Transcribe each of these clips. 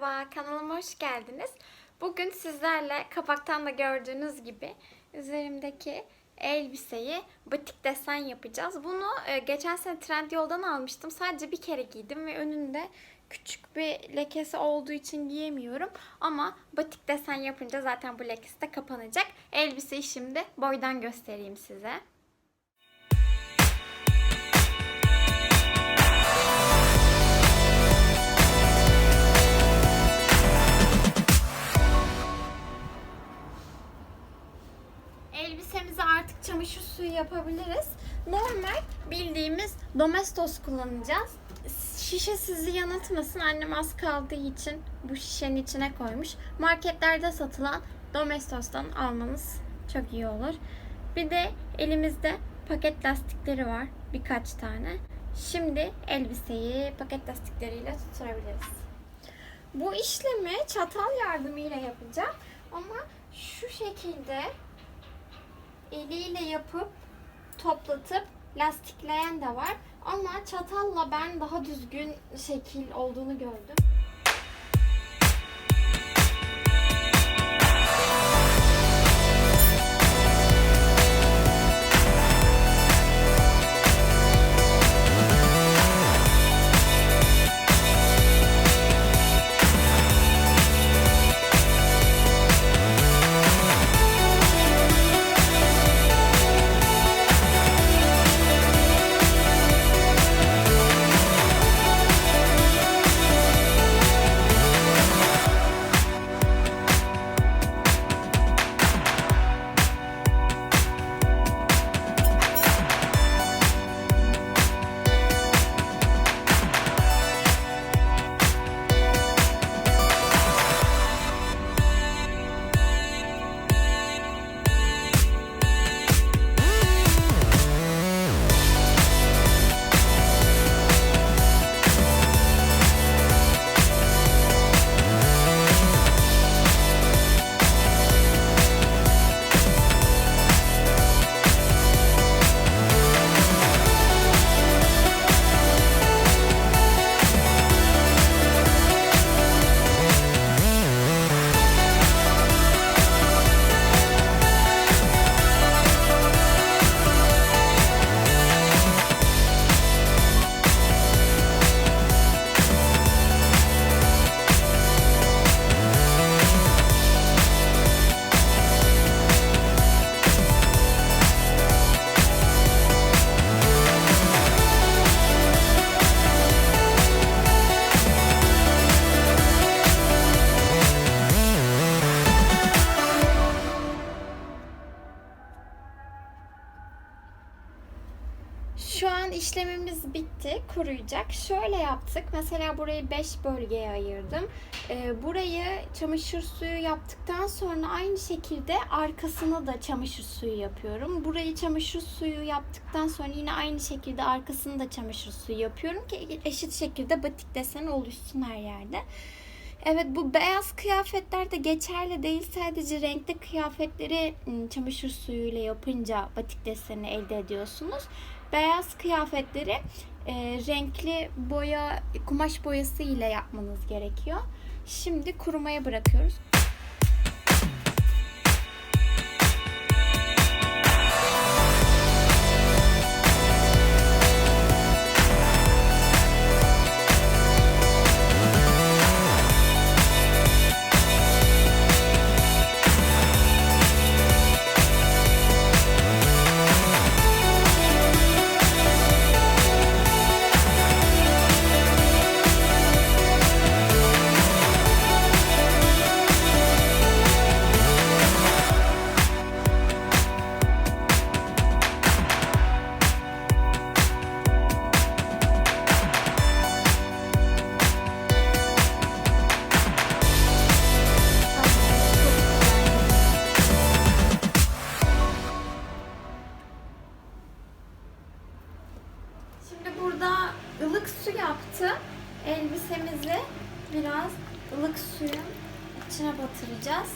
Merhaba, kanalıma hoş geldiniz. Bugün sizlerle kapaktan da gördüğünüz gibi üzerimdeki elbiseyi batik desen yapacağız. Bunu e, geçen sene Trendyol'dan almıştım. Sadece bir kere giydim ve önünde küçük bir lekesi olduğu için giyemiyorum. Ama batik desen yapınca zaten bu lekesi de kapanacak. Elbiseyi şimdi boydan göstereyim size. Çamaşır suyu yapabiliriz. Normal bildiğimiz domestos kullanacağız. Şişe sizi yanıltmasın. Annem az kaldığı için bu şişenin içine koymuş. Marketlerde satılan domestostan almanız çok iyi olur. Bir de elimizde paket lastikleri var. Birkaç tane. Şimdi elbiseyi paket lastikleriyle tutturabiliriz. Bu işlemi çatal yardımıyla yapacağım. Ama şu şekilde eliyle yapıp toplatıp lastikleyen de var. Ama çatalla ben daha düzgün şekil olduğunu gördüm. İşlemimiz bitti. Kuruyacak. Şöyle yaptık. Mesela burayı 5 bölgeye ayırdım. Ee, burayı çamaşır suyu yaptıktan sonra aynı şekilde arkasına da çamaşır suyu yapıyorum. Burayı çamaşır suyu yaptıktan sonra yine aynı şekilde arkasını da çamaşır suyu yapıyorum ki eşit şekilde batik desen oluşsun her yerde. Evet bu beyaz kıyafetler de geçerli değil. Sadece renkli kıyafetleri ım, çamaşır suyuyla yapınca batik deseni elde ediyorsunuz. Beyaz kıyafetleri e, renkli boya, kumaş boyası ile yapmanız gerekiyor. Şimdi kurumaya bırakıyoruz. Şimdi burada ılık su yaptı. Elbisemizi biraz ılık suyun içine batıracağız.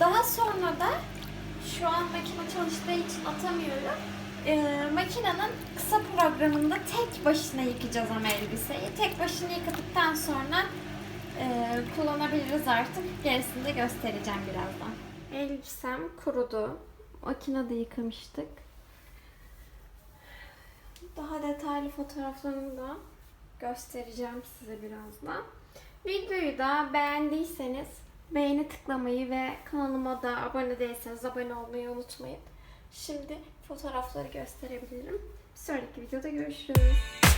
Daha sonra da şu an makine çalıştığı için atamıyorum. e, makinenin kısa programında tek başına yıkayacağız ama elbiseyi. Tek başına yıkadıktan sonra e, kullanabiliriz artık. Gerisini de göstereceğim birazdan. Elbisem kurudu. Makinede yıkamıştık. Daha detaylı fotoğraflarını da göstereceğim size birazdan. Videoyu da beğendiyseniz beğeni tıklamayı ve kanalıma da abone değilseniz abone olmayı unutmayın. Şimdi fotoğrafları gösterebilirim. Bir sonraki videoda görüşürüz.